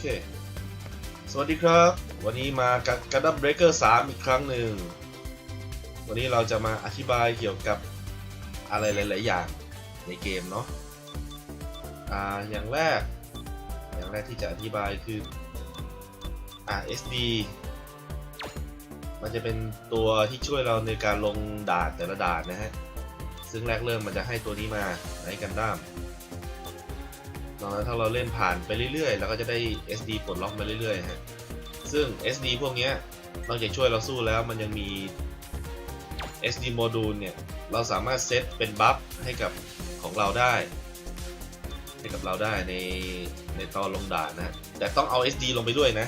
เค สวัสดีครับ วันนี้มากับกันดับเบรกเกอร์3อีกครั้งหนึ่ง วันนี้เราจะมาอธิบายเกี่ยวกับอะไรหลาย ๆ อย่างในเกมเนาะ อ่า อย่างแรก อย่างแรกที่จะอธิบายคืออ่า SD มันจะเป็นตัวที่ช่วยเราในการลงด่านแต่ละด่านนะฮะ ซึ่งแรกเริ่มมันจะให้ตัวนี้มาในกันดั้ม ตอนนั้นถ้าเราเล่นผ่านไปเรื่อยๆแล้วก็จะได้ SD ปลดล็อกมาเรื่อยๆฮะซึ่ง SD พวกนี้นอกจากช่วยเราสู้แล้วมันยังมี SD โมดูลเนี่ย เราสามารถเซตเป็นบัฟให้กับของเราได้ ให้กับเราได้ในในตอนลงด่านนะ แต่ต้องเอา SD ลงไปด้วยนะ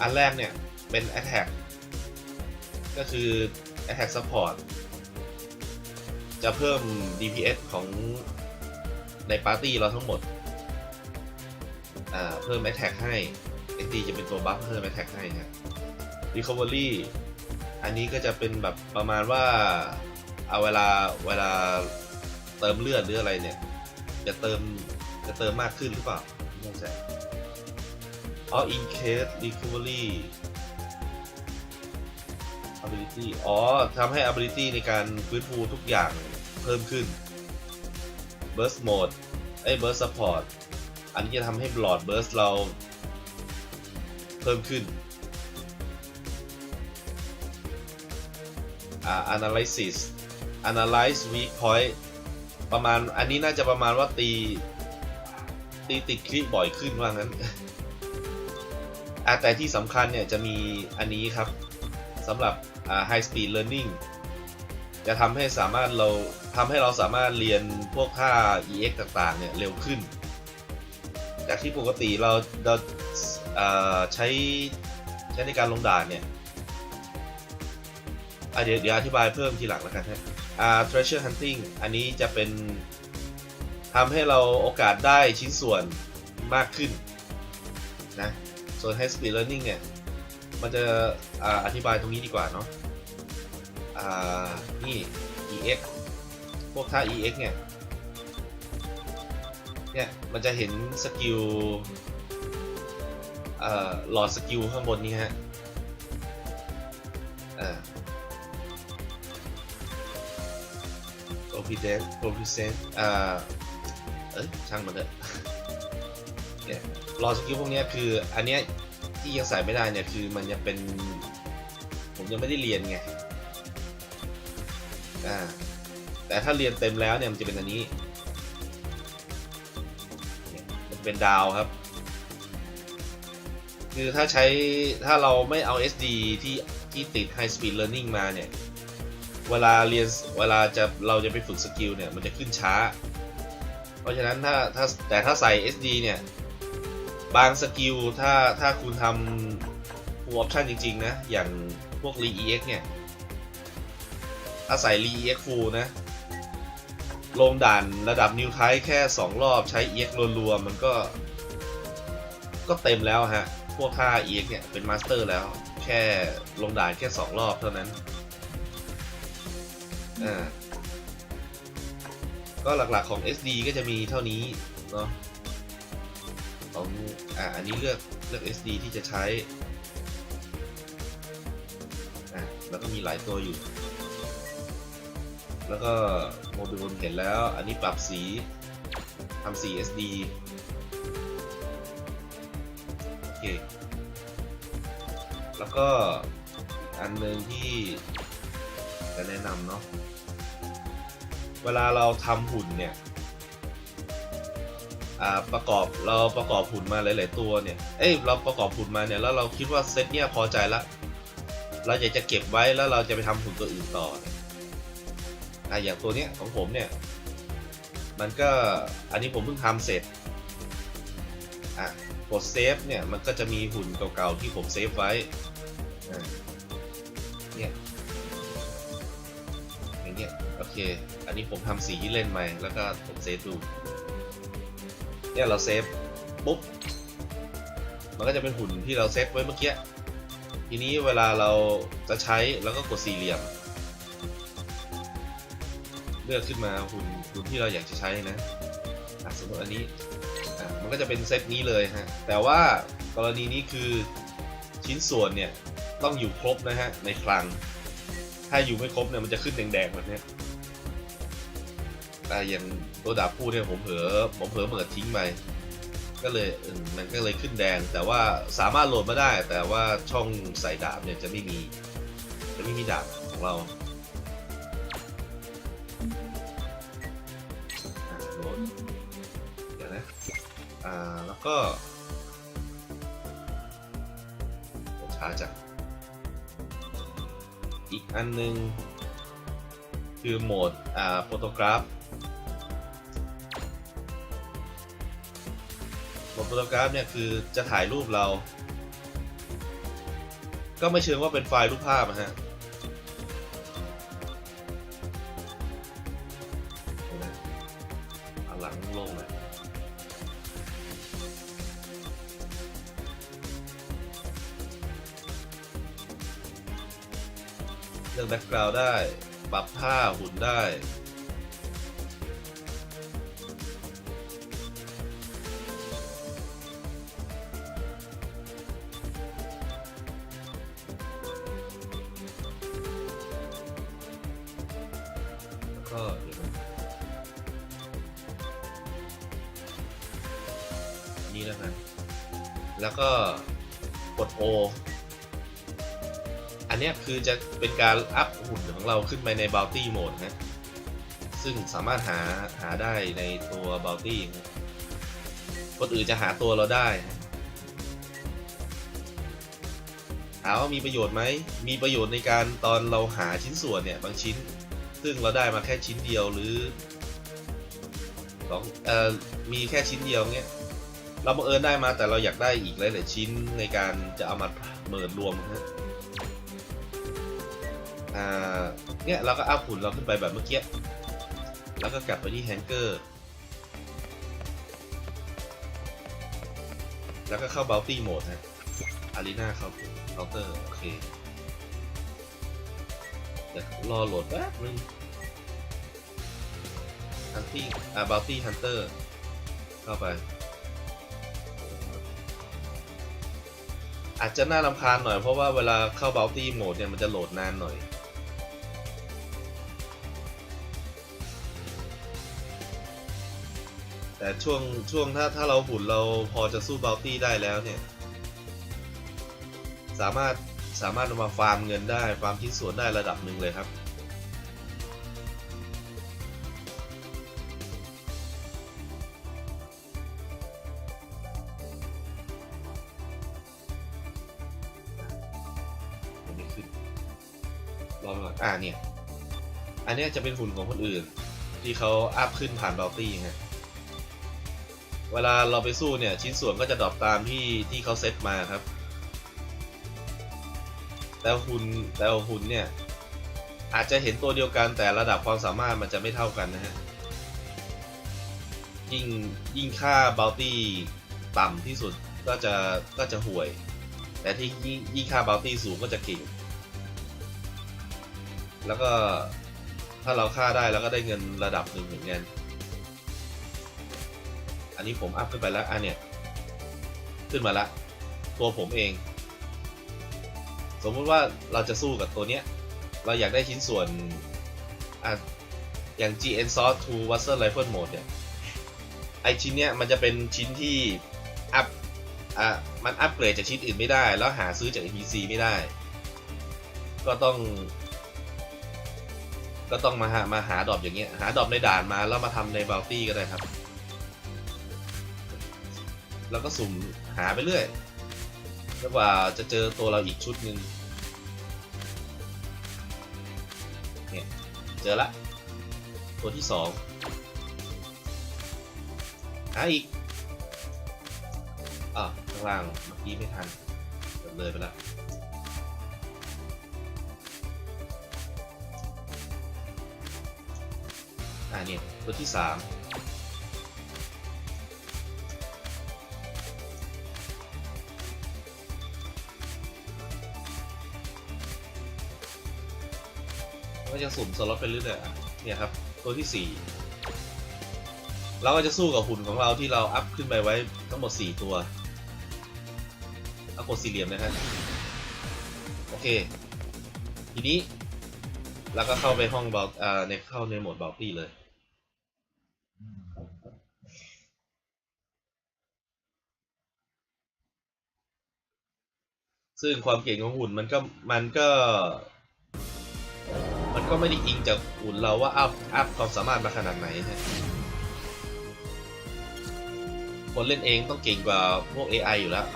อันแรกเนี่ย เป็น Attack ก็คือ Attack Support จะเพิ่ม DPS ของ ในปาร์ตี้เราทั้งหมด อ่า เพิ่ม Attack ให้ SD จะเป็นตัวบัฟเพิ่ม Attack ให้นะ Recovery อันนี้ก็จะเป็นแบบประมาณว่า เอาเวลาเวลาเติมเลือดหรืออะไรเนี่ย จะเติมจะเติมมากขึ้นหรือเปล่าไม่แน่ใจอ๋อ in case recovery ability อ๋อทำให้ ability ในการฟื้นฟูทุกอย่างเพิ่มขึ้น burst mode ไอ้ burst support อันนี้จะทำให้ blood burst เราเพิ่มขึ้นอ่า analysis analyze weak point ประมาณอันนี้น่าจะประมาณว่าตี ตีติดคลิปบ่อยขึ้นว่างั้นอะแต่ที่สำคัญเนี่ยจะมีอันนี้ครับสำหรับอ่า high speed learning จะทำให้สามารถเรา ทำให้เราสามารถเรียนพวกค่า EX ต่างๆ เนี่ยเร็วขึ้น จากที่ปกติเราเราใช้ใช้ในการลงด่านเนี่ยเดี๋ยวเดี๋ยวอธิบายเพิ่มทีหลังแล้วกันฮะอ่า treasure hunting อันนี้จะเป็นทำให้เราโอกาสได้ชิ้นส่วนมากขึ้นนะส่วน high speed learning เนี่ย มันจะออธิบายตรงนี้ดีกว่าเนาะอ่านี่ EX วกท่า EX เนี่ย เนี่ย มันจะเห็นสกิลเอ่อหลอดสกิลข้างบนนี้ฮะอ่า provident provident อ่า เอ้ยช่างมันเถอะเนี่ยหลอดสกิลพวกนี้คืออันเนี้ยที่ยังใส่ไม่ได้เนี่ยคือมันจะเป็น ผมยังไม่ได้เรียนไง อ่า แต่ถ้าเรียนเต็มแล้วเนี่ยมันจะเป็นอันนี้เนี่ยมันเป็นดาวครับ คือถ้าใช้ถ้าเราไม่เอา SD ที่ที่ติด High Speed Learning มาเนี่ย เวลาเรียนเวลาจะเราจะไปฝึกสกิลเนี่ยมันจะขึ้นช้า เพราะฉะนั้นถ้าถ้าแต่ถ้าใส่ SD เนี่ยบางสกิลถ้าถ้าคุณทำ full option จริง ๆ นะ อย่างพวก Re EX เนี่ย ถ้าใส่ Re EX full นะ ลงด่านระดับ New Type แค่ 2 รอบใช้ EX รัวๆ มันก็ ก็เต็มแล้วฮะ พวกท่า EX เนี่ย เป็นมาสเตอร์แล้ว แค่ลงด่านแค่ 2 รอบเท่านั้น อ่า ก็หลักๆของ SD ก็จะมีเท่านี้ เนาะของอ่าอันนี้เลือกเลือก SD ที่จะใช้ อะแล้วก็มีหลายตัวอยู่ แล้วก็โมดูลเห็นแล้ว อันนี้ปรับสีทำสี SD โอเค แล้วก็อันหนึ่งที่จะแนะนำเนาะ เวลาเราทำหุ่นเนี่ยอ่าประกอบเราประกอบหุ่นมาหลาย ๆ ตัวเนี่ย เอ้ยเราประกอบหุ่นมาเนี่ยแล้วเราคิดว่าเซตเนี่ยพอใจละ เราอยากจะเก็บไว้แล้วเราจะไปทำหุ่นตัวอื่นต่อเนี่ย อะอย่างตัวเนี้ยของผมเนี่ย มันก็อันนี้ผมเพิ่งทำเสร็จอะกดเซฟเนี่ยมันก็จะมีหุ่นเก่าๆที่ผมเซฟไว้อะเนี่ยอย่างเงี้ยโอเค อันนี้ผมทำสีเล่นใหม่แล้วก็ผมเซฟดูเนี่ยเราเซฟปุ๊บมันก็จะเป็นหุ่นที่เราเซฟไว้เมื่อกี้ทีนี้เวลาเราจะใช้แล้วก็กดสี่เหลี่ยม เลือกขึ้นมาหุ่นหุ่นที่เราอยากจะใช้นะสมมติอันนี้มันก็จะเป็นเซตนี้เลยฮะแต่ว่ากรณีนี้คือชิ้นส่วนเนี่ยต้องอยู่ครบนะฮะในคลัง ถ้าอยู่ไม่ครบเนี่ยมันจะขึ้นแดงๆแบบเนี้ยแต่อย่างตัวดาบคู่เนี่ยผมเผลอผมเผลอเปิดทิ้งไปก็เลยมันก็เลยขึ้นแดง แต่ว่าสามารถโหลดมาได้ แต่ว่าช่องใส่ดาบเนี่ยจะไม่มีจะไม่มีดาบของเรา ก็ช้าจังอีกอันหนึง คือโหมด อ่าโฟโตกราฟโหมดโฟโตกราฟเนี่ย คือจะถ่ายรูปเรา ก็ไม่เชิงว่าเป็นไฟล์รูปภาพนะฮะ เลือกแบ็กกราวด์ได้ ปรับผ้าหุ่นได้ แล้วก็เดี๋ยวนะนี่แล้วกันแล้วก็กด O อั นนี้คือจะเป็นการอัพหุ่นของเราขึ้นไปใน Bounty Mode นะ ซึ่งสามารถหาหาได้ในตัว Bounty นะคนอื่นจะหาตัวเราได้นะถามว่ามีประโยชน์ไหม มีประโยชน์ในการตอนเราหาชิ้นส่วนเนี่ยบางชิ้น ซึ่งเราได้มาแค่ชิ้นเดียวหรือสองเอ่อมีแค่ชิ้นเดียวเงี้ย เราบังเอิญได้มาแต่เราอยากได้อีกหลายๆชิ้นในการจะเอามาเมิดรวมนะ อ่าเนี่ยเราก็อัพหุ่นเราขึ้นไปแบบเมื่อกี้ แล้วก็กลับไปที่แฮงเกอร์ แล้วก็เข้า Bounty Mode ฮะ Arena เข้าเคาน์เตอร์ โอเคเดี๋ยวรอโหลดแป๊บนึง Hunting อ่า Bounty Hunter เข้าไป อาจจะน่ารำคาญหน่อยเพราะว่าเวลาเข้า Bounty Mode เนี่ยมันจะโหลดนานหน่อย แต่ช่วงช่วงถ้าถ้าเราหุ่นเราพอจะสู้ Bounty ได้แล้วเนี่ย สามารถสามารถมาฟาร์มเงินได้ ฟาร์มชิ้นส่วนได้ระดับหนึ่งเลยครับยังไม่ขึ้นรอไปก่อนอ่าเนี่ย อันนี้จะเป็นหุ่นของคนอื่น ที่เขาอัพขึ้นผ่านบ o ลตี้ฮะ เวลาเราไปสู้เนี่ยชิ้นส่วนก็จะดรอปตามที่ที่เขาเซตมาครับ แต่หุ่นแต่หุ่นเนี่ยอาจจะเห็นตัวเดียวกันแต่ระดับความสามารถมันจะไม่เท่ากันนะฮะ ยิ่งยิ่งค่าบ o ลตี้ต่ำที่สุดก็จะก็จะห่วย แต่ที่ยิ่งงค่าบ o ลตี้สูงก็จะเก่ง แล้วก็ถ้าเราฆ่าได้แล้วก็ได้เงินระดับหนึ่งเหมือนกัน อันนี้ผมอัพขึ้นไปแล้วอันเนี้ยขึ้นมาละ ตัวผมเอง สมมุติว่าเราจะสู้กับตัวเนี้ย เราอยากได้ชิ้นส่วนอะอย่าง GN Source to Wasser Rifle Mode เนี่ยไอชิ้นเนี้ยมันจะเป็นชิ้นที่อัพอะมันอัพเกรดจากชิ้นอื่นไม่ได้ แล้วหาซื้อจาก NPC ไม่ได้ ก็ต้องก็ต้องมาหามาหาดรอปอย่างเงี้ย หาดรอปในด่านมาแล้วมาทำในบ o ลตี้ก็ได้ครับ แล้วก็สุ่มหาไปเรื่อยจนกว่าจะเจอตัวเราอีกชุดหนึ่งเนี่ยเจอละ ตัวที่สองหาอีกอะข้างล่างเมื่อกี้ไม่ทันเกิดเลยไปละอ่าเนี่ยตัวที่สาม ก็จะสุ่มสล็อตไปเรื่อยๆอะเนี่ยครับ ตัวที่สี่เราก็จะสู้กับหุ่นของเราที่เราอัพขึ้นไปไว้ทั้งหมด 4 ตัวเอากดสี่เหลี่ยมนะครับโอเค ทีนี้เราก็เข้าไปห้องบอ่าในเข้าในโหมดเบาตี้เลยซึ่งความเก่งของหุ่นมันก็มันก็ มันก็ไม่ได้อิงจากหุ่นเราว่าอัพอัพความสามารถมาขนาดไหนฮะคนเล่นเองต้องเก่งกว่าพวก AI อยู่แล้ว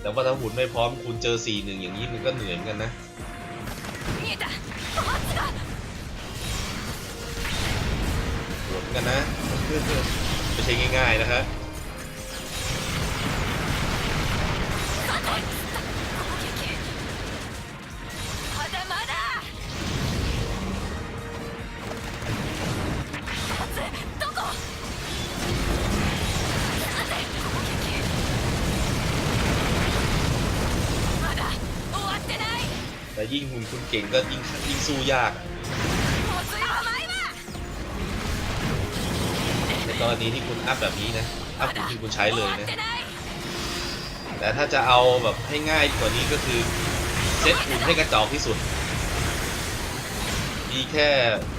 แต่ว่าถ้าหุ่นไม่พร้อมคุณเจอ 4 1 อย่างนี้มันก็เหนื่อยเหมือนกันนะปวดกันนะ ไม่ใช่ง่ายๆนะครับ แต่ยิ่งหุ่นคุณเก่งก็ยิ่งยิ่งสู้ยากในกรณีที่คุณอัพแบบนี้นะ อัพหุ่นที่คุณใช้เลยนะ แต่ถ้าจะเอาแบบให้ง่ายกว่านี้ก็คือ เซตหุ่นให้กระจอกที่สุด มีแค่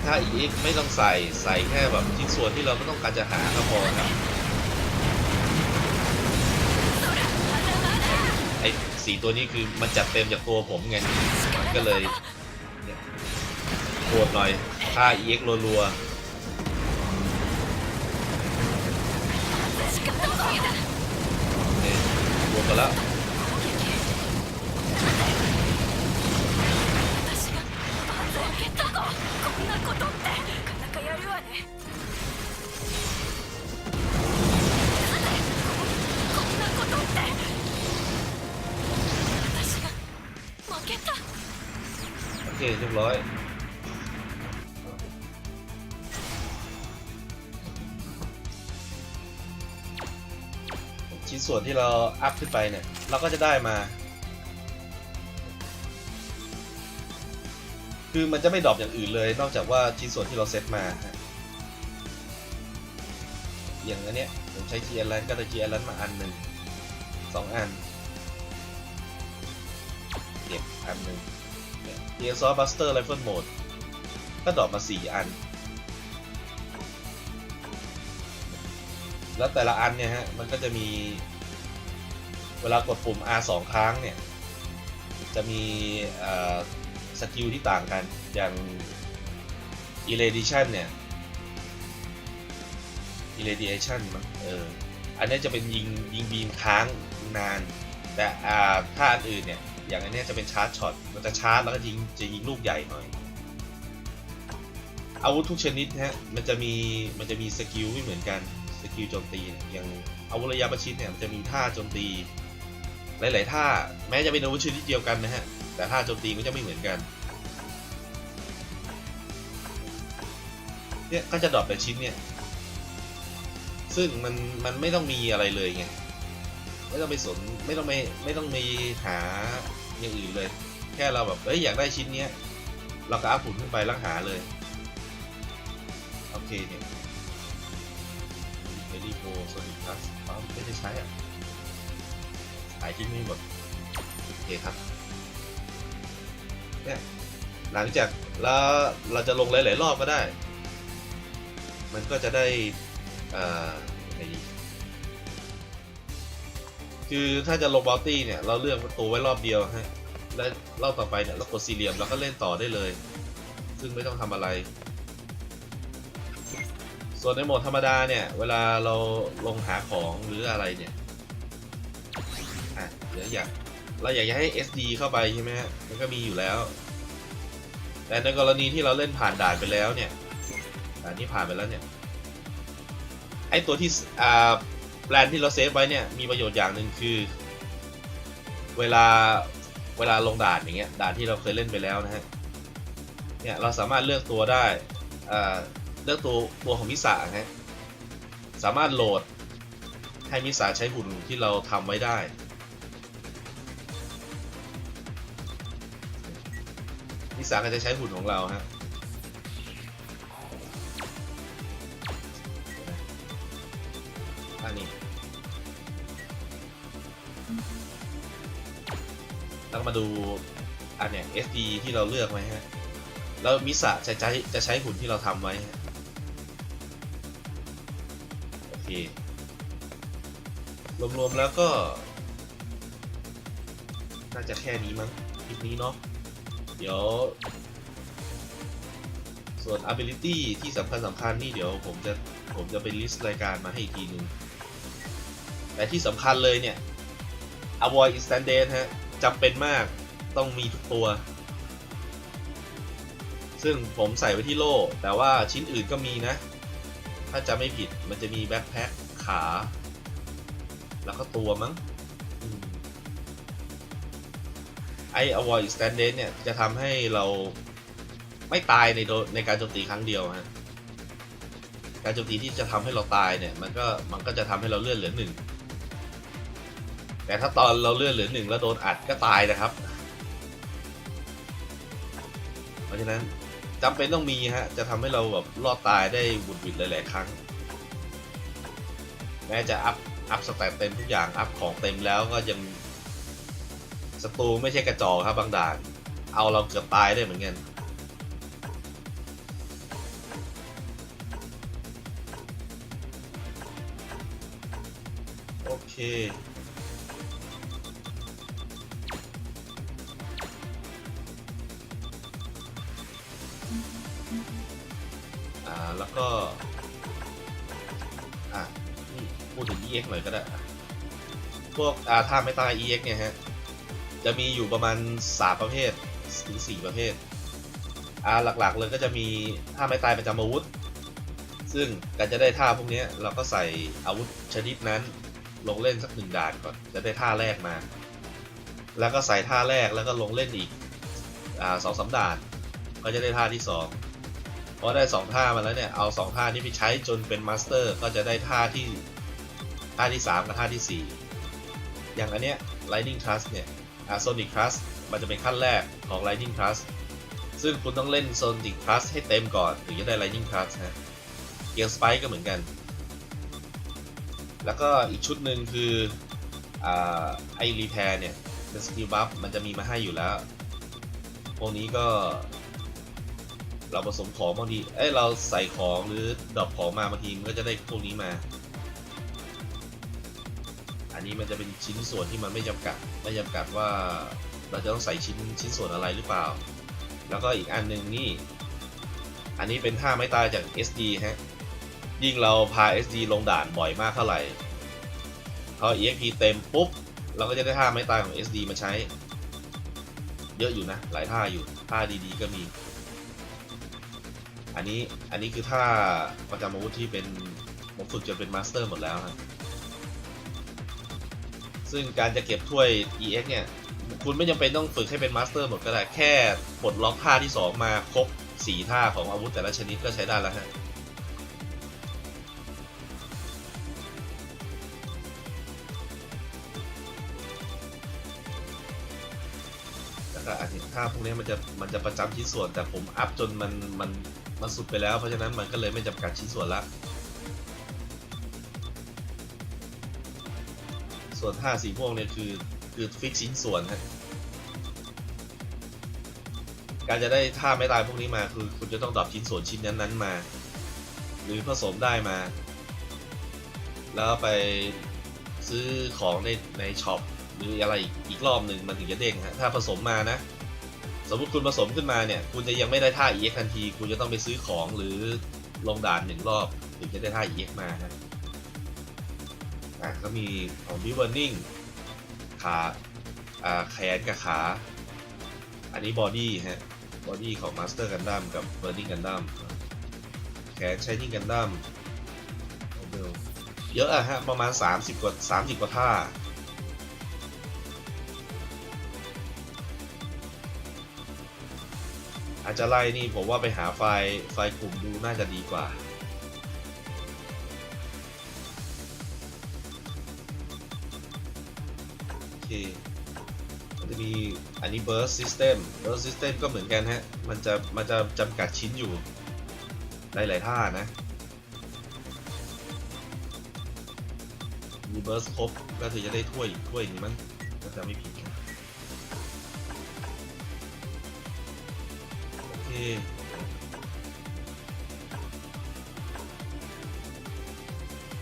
ถ้าอีกไม่ต้องใส่ใส่แค่แบบชิ้นส่วนที่เราไม่ต้องการจะหาก็พอครับไอสีตัวนี้คือมันจัดเต็มจากตัวผมไง ก็เลยเนี่ยโหดหน่อยค่า EX รัว 力をつけたๆเนี่ยรวมกันแล้ว 私がパーツを蹴ったぞこんなことってなかなかやるわねさてこんなことって私が負けた โอ เคเรียบร้อยชิ้นส่วนที่เราอัพขึ้นไปเนี่ย เราก็จะได้มา คือมันจะไม่ดรอปอย่างอื่นเลย นอกจากว่าชิ้นส่วนที่เราเซตมา อย่างอันเนี้ยผมใช้ g l แลนก็ได้ g l แลนมาอันหนึ่งสองอัน เก็บอันหนึ่ง เดียซอบัสเตอร์ไรเฟิลโหมด ก็ดรอปมา 4 อัน แล้วแต่ละอันเนี่ยฮะ มันก็จะมี เวลากดปุ่ม R 2 ครั้งเนี่ย จะมีสกิลที่ต่างกัน อย่าง Irradiation เนี่ย Irradiation มันเออ อันนี้จะเป็นยิงยิงบีมค้างนาน แต่ถ้าอันอื่นเนี่ย อย่างอันนี้จะเป็นชาร์จช็อต มันจะชาร์จแล้วก็ยิงจะยิงลูกใหญ่หน่อย อาวุธทุกชนิดฮะ มันจะมีมันจะมีสกิลไม่เหมือนกัน สกิลโจมตีอย่างอาวุธระยะประชิดเนี่ยมันจะมีท่าโจมตี หลาย ๆ ท่า แม้จะเป็นอาวุธชนิดเดียวกันนะฮะ แต่ท่าโจมตีก็จะไม่เหมือนกัน เนี่ยก็จะดรอปเป็นชิ้นเนี่ยซึ่งมันมันไม่ต้องมีอะไรเลยไง ไม่ต้องไปสนไม่ต้องไปไม่ต้องมีหา อย่างอื่นเลย แค่เราแบบเอ้ยอยากได้ชิ้นเนี้ย เราก็อัพหุ่นขึ้นไปแล้วหาเลย โอเคเนี่ยเบลี่โฟโซนิคัสอ๋อไม่ได้ใช้อะขายที่นี่หมดโอเคครับเนี่ยหลังจากแล้วเราจะลงหลาย ๆ รอบก็ได้ มันก็จะได้เอ่อยังไงดีคือถ้าจะลงบอลตี้เนี่ย เราเลือกตัวไว้รอบเดียวฮะ และรอบต่อไปเนี่ยเรากดสี่เหลี่ยมเราก็เล่นต่อได้เลย ซึ่งไม่ต้องทำอะไร ส่วนในโหมดธรรมดาเนี่ย เวลาเราลงหาของหรืออะไรเนี่ยอะเดี๋ยวอยากเราอยากจะให้ SD เข้าไปใช่ไหมมันก็มีอยู่แล้ว แต่ในกรณีที่เราเล่นผ่านด่านไปแล้วเนี่ยด่านที่ผ่านไปแล้วเนี่ยไอตัวที่อ่าแบรนที่เราเซฟไว้เนี่ยมีประโยชน์อย่างหนึ่งคือ เวลา เวลาลงด่านอย่างเงี้ยด่านที่เราเคยเล่นไปแล้วนะฮะเนี่ยเราสามารถเลือกตัวได้เลือกตัวตัวของมิสาฮะสามารถโหลดให้มิสาใช้หุ่นที่เราทำไว้ได้ มิสาก็จะใช้หุ่นของเราฮะ ต้องมาดูอันเนี้ย SD ที่เราเลือกไว้ฮะแล้วมิสะจะใช้จะใช้หุ่นที่เราทำไว้โอเครวมๆแล้วก็ น่าจะแค่นี้มั้งคลิปนี้เนาะเดี๋ยว ส่วน ability ที่สำคัญสำคัญนี่เดี๋ยวผมจะผมจะไป list รายการมาให้อีกทีนึง แต่ที่สำคัญเลยเนี่ย avoid instant death ฮะ จำเป็นมากต้องมีทุกตัว ซึ่งผมใส่ไว้ที่โล่ แต่ว่าชิ้นอื่นก็มีนะ ถ้าจะไม่ผิดมันจะมีแบ็คแพ็คขา แล้วก็ตัวมั้งไอ avoid instant death เนี่ย จะทำให้เราไม่ตายในโดในการโจมตีครั้งเดียวฮะการโจมตีที่จะทำให้เราตายเนี่ย มันก็มันก็จะทำให้เราเลื่อนเหลือหนึ่ง แต่ถ้าตอนเราเลื่อนเหลือหนึ่งแล้วโดนอัดก็ตายนะครับ เพราะฉะนั้นจำเป็นต้องมีฮะ จะทำให้เราแบบรอดตายได้บุดหวิดหลายๆครั้ง แม้จะอัพอัพสแตทเต็มทุกอย่าง อัพของเต็มแล้วก็ยังศัตรูไม่ใช่กระจอกครับบางด่าน เอาเราเกือบตายได้เหมือนกันโอเค แล้วก็ อะพูดถึง EX หน่อยก็ได้ พวกอ่าท่าไม่ตาย EX เนี่ยฮะ จะมีอยู่ประมาณ3ประเภทถึง4ประเภท อ่าหลักๆเลยก็จะมีท่าไม่ตายประจำอาวุธ ซึ่งการจะได้ท่าพวกนี้เราก็ใส่อาวุธชนิดนั้นลงเล่นสักหนึ่งด่านก่อนจะได้ท่าแรกมา แล้วก็ใส่ท่าแรกแล้วก็ลงเล่นอีกอ่าสองสามด่าน ก็จะได้ท่าที่สอง พอได้สองท่ามาแล้วเนี่ย เอาสองท่านี้ไปใช้จนเป็นมาสเตอร์ ก็จะได้ท่าที่ท่าที่สามกับท่าที่สี่อย่างอันเนี้ย Lightning Trust เนี่ยอ่า Sonic Trust มันจะเป็นขั้นแรกของ Lightning Trust ซึ่งคุณต้องเล่น Sonic Trust ให้เต็มก่อนถึงจะได้ Lightning Trust ฮะเกียร์ Spike ก็เหมือนกัน แล้วก็อีกชุดหนึ่งคืออ่าไอรีแพร์เนี่ยเป็นสกิลบัฟมันจะมีมาให้อยู่แล้ว พวกนี้ก็ เราผสมของบางที เอ้ย เราใส่ของหรือดรอปของมาบางทีมันก็จะได้พวกนี้มา อันนี้มันจะเป็นชิ้นส่วนที่มันไม่จำกัด ไม่จำกัดว่าเราจะต้องใส่ชิ้นชิ้นส่วนอะไรหรือเปล่า แล้วก็อีกอันหนึ่งนี่ อันนี้เป็นท่าไม่ตายจาก SD ฮะ ยิ่งเราพา SD ลงด่านบ่อยมากเท่าไหร่พอ EXP เต็มปุ๊บ เราก็จะได้ท่าไม่ตายของ SD มาใช้ เยอะอยู่นะ หลายท่าอยู่ ท่าดีๆก็มี อันนี้อันนี้คือท่าประจำอาวุธที่เป็นผมฝึกจนเป็นมาสเตอร์หมดแล้วครับซึ่งการจะเก็บถ้วย EX เนี่ย คุณไม่จำเป็นต้องฝึกให้เป็นมาสเตอร์หมดก็ได้ แค่ปลดล็อกท่าที่ 2 มาครบ 4 ท่าของอาวุธแต่ละชนิดก็ใช้ได้แล้วฮะ ท่าพวกนี้มันจะมันจะประจำชิ้นส่วน แต่ผมอัพจนมันมันมันสุดไปแล้ว เพราะฉะนั้นมันก็เลยไม่จำกัดชิ้นส่วนละส่วนท่าสีม่วงเนี่ยคือคือฟิกชิ้นส่วนฮะการจะได้ท่าไม่ตายพวกนี้มาคือคุณจะต้องดรอปชิ้นส่วนชิ้นนั้นๆมา หรือผสมได้มา แล้วไปซื้อของในในช็อปหรืออะไรอีกรอบหนึ่งมันถึงจะเด้งฮะถ้าผสมมานะ มมติคุณผสมขึ้นมาเนี่ย คุณจะยังไม่ได้ท่า EX ทันที คุณจะต้องไปซื้อของหรือลงด่านหนึ่งรอบถึงจะได้ท่า EX มาฮะอะก็มีของ b i w a r n i n g ขาอ่าแขนกับขา อันนี้บอดี้ฮะ บอดี้ของ Master Gundam กับ Burning Gundam แขน Shining Gundam เยอะอะฮะ ประมาณ 30 กว่า 30 กว่าท่า อาจจะไล่นี่ผมว่าไปหาไฟล์ไฟล์กลุ่มดูน่าจะดีกว่า โอเค มันจะมีอันนี้ burst system burst system ก็เหมือนกันฮะ มันจะมันจะจำกัดชิ้นอยู่ หลาย ๆ ท่านะมี burst ครบก็คือจะได้ถ้วยถ้วยนึงมั้งก็จะไม่ผิด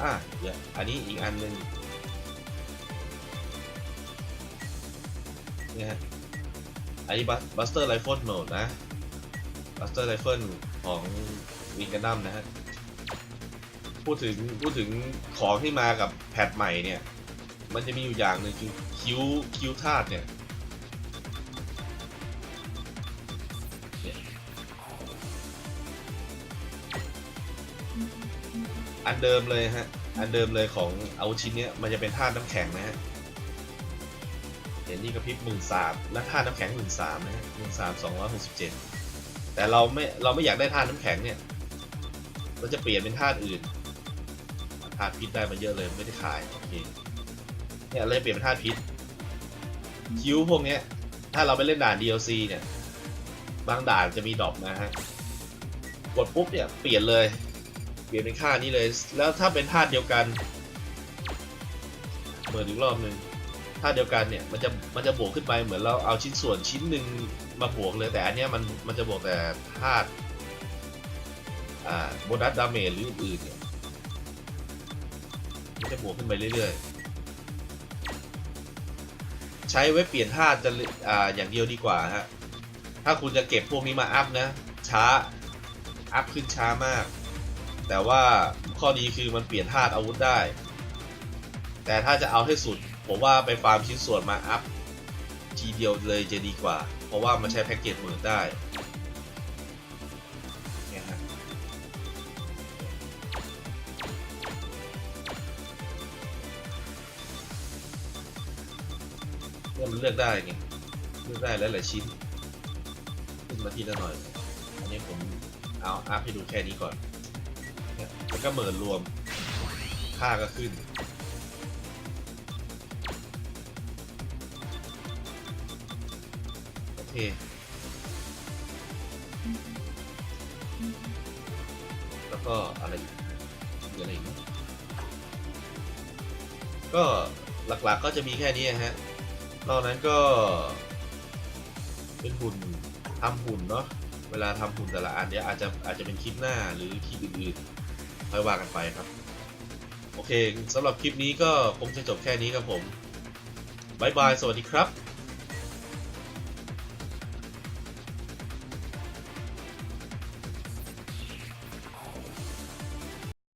อะเดี๋ยวอันนี้อีกอันหนึ่งนี่ฮะอันนี้บัสเตอร์ไรเฟิลโหมดนะบัสเตอร์ไรเฟิลของวิงกันดัมนะฮะ พูดถึงพูดถึงของที่มากับแพทใหม่เนี่ย มันจะมีอยู่อย่างหนึ่งคือคิ้วคิ้วธาตุเนี่ย เดิมเลยฮะ อันเดิมเลยของอาวุธชิ้นเนี้ยมันจะเป็นธาตุน้ำแข็งนะฮะเห็นนี่กระพริบหมื่นสามและธาตุน้ำแข็งหมื่นสามนะฮะหมื่นสามสองร้อยหกสิบเจ็ดแต่เราไม่เราไม่อยากได้ธาตุน้ำแข็งเนี่ยเราจะเปลี่ยนเป็นธาตุอื่นธาตุพิษได้มาเยอะเลยไม่ได้ขายโอเคเนี่ยเราจะเปลี่ยนเป็นธาตุพิษคิ้วพวกเนี้ยถ้าเราไปเล่นด่าน DLC เนี่ย บางด่านจะมีดรอปนะฮะกดปุ๊บเนี่ยเปลี่ยนเลย เปลี่ยนเป็นค่านี้เลย แล้วถ้าเป็นธาตุเดียวกันเปิดอีกรอบหนึ่งถ้าเดียวกันเนี่ยมันจะมันจะบวกขึ้นไปเหมือนเราเอาชิ้นส่วนชิ้นหนึ่งมาบวกเลยแต่อันเนี้ยมันมันจะบวกแต่ธาตุอ่าโบนัสดาเมจหรืออื่นเนี่ยมันจะบวกขึ้นไปเรื่อยๆ ใช้ไว้เปลี่ยนธาตุจะอ่าอย่างเดียวดีกว่าฮะถ้าคุณจะเก็บพวกนี้มาอัพนะช้าอัพขึ้นช้ามาก แต่ว่าข้อดีคือมันเปลี่ยนธาตุอาวุธได้ แต่ถ้าจะเอาให้สุด ผมว่าไปฟาร์มชิ้นส่วนมาอัพทีเดียวเลยจะดีกว่า เพราะว่ามันใช้แพ็กเกจหมื่นได้เนี่ยฮะเนี่ยมันเลือกได้ไงเลือกได้หลายๆชิ้น ขึ้นมาทีละหน่อย อันนี้ผมเอาอัพให้ดูแค่นี้ก่อน ก็เหมือนรวม ค่าก็ขึ้น โอเค แล้วก็อะไรอีกมีอะไรอีกก็หลักๆก็จะมีแค่นี้ฮะ นอกนั้นก็ เป็นหุ่นทำหุ่นเนาะ เวลาทำหุ่นแต่ละอันเนี้ยอาจจะอาจจะเป็นคลิปหน้าหรือคลิปอื่นๆ ค่อยว่ากันไปครับ โอเคสำหรับคลิปนี้ก็คงจะจบแค่นี้ครับผมบายบาย สวัสดีครับ